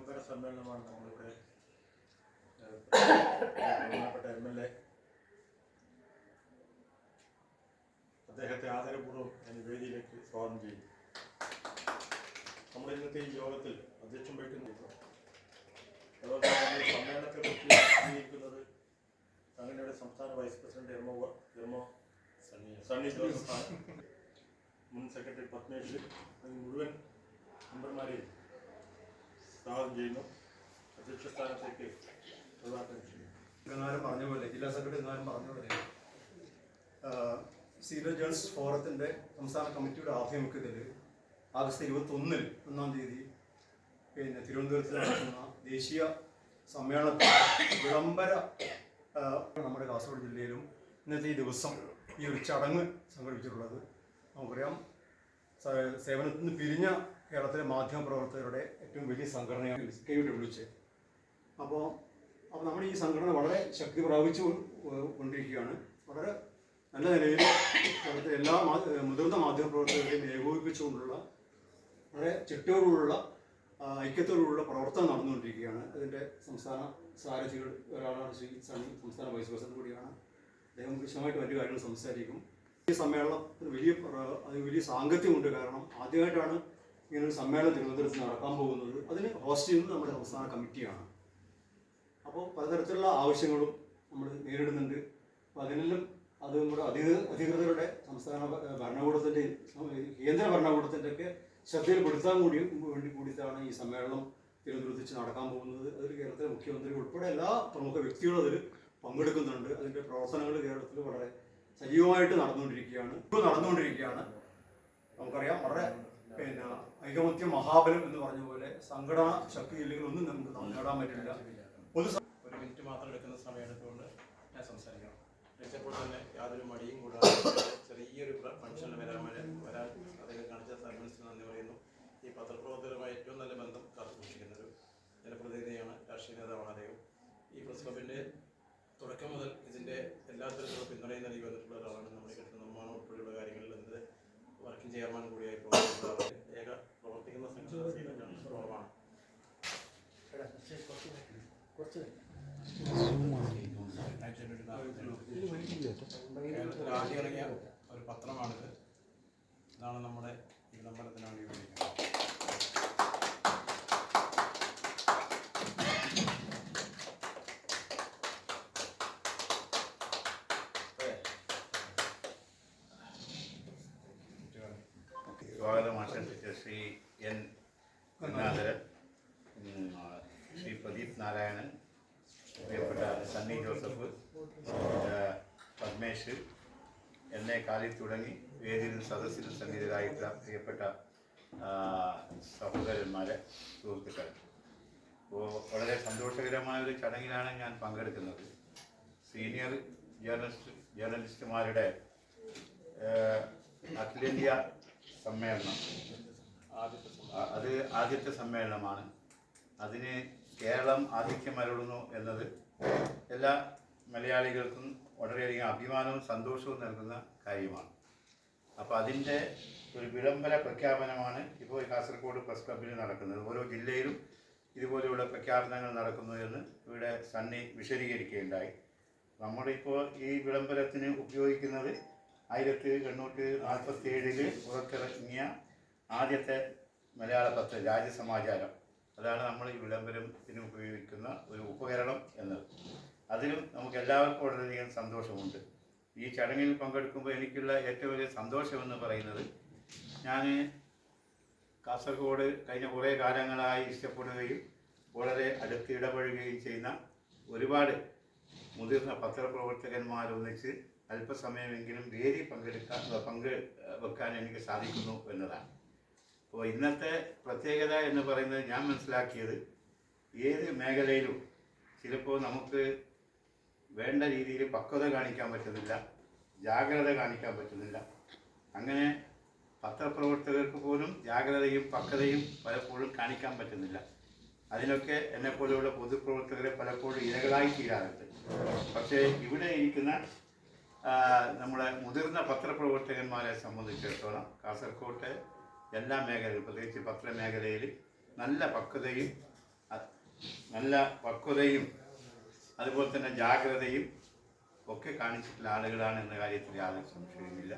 വിളംബര സമ്മേളനമാണ് നമ്മളിവിടെ ബഹുമാനപ്പെട്ട എം എൽ എ. അദ്ദേഹത്തെ ആദരപൂർവം ഞാൻ വേദിയിലേക്ക് സ്വാഗതം ചെയ്യുന്നു. നമ്മുടെ ഇന്നത്തെ ഈ യോഗത്തിൽ അധ്യക്ഷം വഹിക്കുന്ന അതുപോലെ തന്നെ സമ്മേളനത്തെ പറ്റി അറിയിക്കുന്നത് സംഘടനയുടെ സംസ്ഥാന വൈസ് പ്രസിഡന്റ് എം എർമോ സണ്ണി ജോസഫാണ്. മുൻ സെക്രട്ടറി പത്മേഷ് മുഴുവൻ മെമ്പർമാരെയും സ്വാഗതം പറഞ്ഞ പോലെ ജില്ലാ സെക്രട്ടറി ഗംഗാരം പറഞ്ഞ പോലെ. സീനിയർ ഫോറത്തിന്റെ സംസ്ഥാന കമ്മിറ്റിയുടെ ആഭിമുഖ്യത്തിൽ ആഗസ്റ്റ് ഇരുപത്തി ഒന്നിൽ ഒന്നാം തീയതി പിന്നെ തിരുവനന്തപുരത്ത് നടക്കുന്ന ദേശീയ സമ്മേളനത്തിൽ വിളംബര നമ്മുടെ കാസർഗോഡ് ജില്ലയിലും ഇന്നത്തെ ഈ ദിവസം ഈ ഒരു ചടങ്ങ് സംഘടിപ്പിച്ചിട്ടുള്ളത്. നമുക്കറിയാം സേവനത്തിൽ നിന്ന് പിരിഞ്ഞ കേരളത്തിലെ മാധ്യമ പ്രവർത്തകരുടെ ഏറ്റവും വലിയ സംഘടനയാണ് കെ യു ഡബ്ല്യു അപ്പോൾ അപ്പോൾ നമ്മുടെ ഈ സംഘടന വളരെ ശക്തി പ്രാപിച്ചു കൊണ്ടിരിക്കുകയാണ്. വളരെ നല്ല നിലയിൽ കേരളത്തിലെ എല്ലാ മുതിർന്ന മാധ്യമ പ്രവർത്തകരെയും ഏകോപിപ്പിച്ചുകൊണ്ടുള്ള വളരെ ചിട്ടയോടുള്ള ഐക്യത്തോടുള്ള പ്രവർത്തനം നടന്നുകൊണ്ടിരിക്കുകയാണ്. അതിന്റെ സംസ്ഥാന സാരഥികൾ ഒരാളാണ് ശ്രീ സണ്ണി സംസ്ഥാന വൈസ് പ്രസിഡന്റ് കൂടിയാണ്. അദ്ദേഹം വിശദമായിട്ട് മറ്റു കാര്യങ്ങൾ സംസാരിക്കും. ഈ സമ്മേളനത്തിന് വലിയ വലിയ സാങ്കത്യമുണ്ട്. കാരണം ആദ്യമായിട്ടാണ് ഇങ്ങനെ ഒരു സമ്മേളനം തിരുവനന്തപുരത്ത് നടക്കാൻ പോകുന്നത്. അതിന് ഹോസ്റ്റ് ചെയ്യുന്നത് നമ്മുടെ സംസ്ഥാന കമ്മിറ്റിയാണ് അപ്പോൾ പലതരത്തിലുള്ള ആവശ്യങ്ങളും നമ്മൾ നേരിടുന്നുണ്ട്. അപ്പോൾ അതിനെല്ലാം അത് നമ്മുടെ അധിക അധികൃതരുടെ സംസ്ഥാന ഭരണകൂടത്തിന്റെ കേന്ദ്ര ഭരണകൂടത്തിന്റെ ഒക്കെ ശ്രദ്ധയിൽപ്പെടുത്താൻ കൂടി വേണ്ടി കൂടിയിട്ടാണ് ഈ സമ്മേളനം തിരുവനന്തപുരത്ത് നടക്കാൻ പോകുന്നത്. അതിൽ കേരളത്തിലെ മുഖ്യമന്ത്രി ഉൾപ്പെടെ എല്ലാ പ്രമുഖ വ്യക്തികളും അതിൽ പങ്കെടുക്കുന്നുണ്ട്. അതിന്റെ പ്രവർത്തനങ്ങൾ കേരളത്തിൽ വളരെ സജീവമായിട്ട് നടന്നുകൊണ്ടിരിക്കുകയാണ്. ഇപ്പോൾ നടന്നുകൊണ്ടിരിക്കുകയാണ്. നമുക്കറിയാം വളരെ ഐകമത്യ മഹാബലം എന്ന് പറഞ്ഞ പോലെ സംഘടനാ ശക്തി ഇല്ലെങ്കിൽ ഒന്നും നമുക്ക് നേടാൻ പറ്റില്ല. പൊതു ഒരു മിനിറ്റ് മാത്രം എടുക്കുന്ന സമയം എടുത്തുകൊണ്ട് ഞാൻ സംസാരിക്കണം വിളിച്ചപ്പോൾ തന്നെ യാതൊരു മടിയും കൂടാതെ ചെറിയൊരു ഫംഗ്ഷനിൽ വരാൻ വരെ വരാൻ അദ്ദേഹം കാണിച്ച സർവീസിന് നന്ദി പറയുന്നു. ഈ പത്രപ്രവർത്തകരുമായി ഏറ്റവും നല്ല ബന്ധം കാത്തുസൂക്ഷിക്കുന്ന ഒരു ജനപ്രതിനിധിയാണ് രാഷ്ട്രീയ നേതാവാണ് അദ്ദേഹം. ഈ പ്രസ് ക്ലബിന്റെ തുടക്കം മുതൽ ഇതിന്റെ എല്ലാ തരത്തിലുള്ള പിന്തുണയും നൽകി വന്നിട്ടുള്ള ഒരാളാണ് നമ്മുടെ കെട്ടിട നിർമ്മാണം ഉൾപ്പെടെയുള്ള കാര്യങ്ങളിൽ എന്ത് വർക്കിംഗ് ചെയർമാൻ കൂടിയായി ആദ്യം ഇറങ്ങിയ ഒരു പത്രമാണിത് ഇതാണ് നമ്മുടെ ആശംസിച്ച ശ്രീ എൻ. ഗംഗാധരൻ നാരായണൻ പ്രിയപ്പെട്ട സണ്ണി ജോസഫ് ആ, പത്മേഷ് എന്നെ കാലിൽ തുടങ്ങി വേദിയിലും സദസ്സിലും സന്നിഹിതരായിട്ടുള്ള പ്രിയപ്പെട്ട സഹോദരന്മാരെ സുഹൃത്തുക്കൾ വളരെ സന്തോഷകരമായ ഒരു ചടങ്ങിലാണ് ഞാൻ പങ്കെടുക്കുന്നത്. സീനിയർ ജേർണലിസ്റ്റ് ജേർണലിസ്റ്റുമാരുടെ അഖിലേന്ത്യാ സമ്മേളനം. അത് ആദ്യത്തെ സമ്മേളനമാണ്. അതിന് കേരളം ആതിഥ്യം അരുളുന്നു എന്നത് എല്ലാ മലയാളികൾക്കും വളരെയധികം അഭിമാനവും സന്തോഷവും നൽകുന്ന കാര്യമാണ്. അപ്പോൾ അതിന്റെ ഒരു വിളംബര പ്രഖ്യാപനമാണ് ഇപ്പോൾ കാസർഗോഡ് പ്രസ് ക്ലബിൽ നടക്കുന്നത്. ഓരോ ജില്ലയിലും ഇതുപോലെയുള്ള പ്രഖ്യാപനങ്ങൾ നടക്കുന്നു എന്ന് ഇവിടെ സണ്ണി വിശദീകരിക്കുകയുണ്ടായി. നമ്മളിപ്പോൾ ഈ വിളംബരത്തിന് ഉപയോഗിക്കുന്നത് ആയിരത്തി എണ്ണൂറ്റി നാൽപ്പത്തി ഏഴിൽ പുറത്തിറങ്ങിയ ആദ്യത്തെ മലയാള പത്ര രാജ്യസമാചാരം അതാണ് നമ്മൾ ഈ വിളംബരത്തിന് ഉപയോഗിക്കുന്ന ഒരു ഉപകരണം എന്നത്. അതിലും നമുക്ക് എല്ലാവർക്കും വളരെയധികം സന്തോഷമുണ്ട്. ഈ ചടങ്ങിൽ പങ്കെടുക്കുമ്പോൾ എനിക്കുള്ള ഏറ്റവും വലിയ സന്തോഷമെന്ന് പറയുന്നത് ഞാൻ കാസർഗോഡ് കഴിഞ്ഞ കുറേ കാലങ്ങളായി ഇഷ്ടപ്പെടുകയും വളരെ അടുത്ത് ഇടപഴകുകയും ചെയ്യുന്ന ഒരുപാട് മുതിർന്ന പത്രപ്രവർത്തകന്മാരൊന്നിച്ച് അല്പസമയമെങ്കിലും വേദി പങ്കെടുക്കാൻ പങ്ക് വെക്കാൻ എനിക്ക് സാധിക്കുന്നു എന്നതാണ്. അപ്പോൾ ഇന്നത്തെ പ്രത്യേകത എന്ന് പറയുന്നത് ഞാൻ മനസ്സിലാക്കിയത് ഏത് മേഖലയിലും ചിലപ്പോൾ നമുക്ക് വേണ്ട രീതിയിൽ പക്വത കാണിക്കാൻ പറ്റുന്നില്ല ജാഗ്രത കാണിക്കാൻ പറ്റുന്നില്ല. അങ്ങനെ പത്രപ്രവർത്തകർക്ക് പോലും ജാഗ്രതയും പക്വതയും പലപ്പോഴും കാണിക്കാൻ പറ്റുന്നില്ല. അതിനൊക്കെ എന്നെപ്പോലെയുള്ള പൊതുപ്രവർത്തകരെ പലപ്പോഴും ഇരകളായി തീരാറുണ്ട്. പക്ഷേ ഇവിടെ ഇരിക്കുന്ന നമ്മുടെ മുതിർന്ന പത്രപ്രവർത്തകന്മാരെ സംബന്ധിച്ചിടത്തോളം കാസർകോട്ടെ എല്ലാ മേഖലയിലും പ്രത്യേകിച്ച് പത്രമേഖലയിൽ നല്ല പക്വതയും നല്ല പക്വതയും അതുപോലെ തന്നെ ജാഗ്രതയും ഒക്കെ കാണിച്ചിട്ടുള്ള ആളുകളാണ് എന്ന കാര്യത്തിൽ യാതൊരു സംശയവുമില്ല.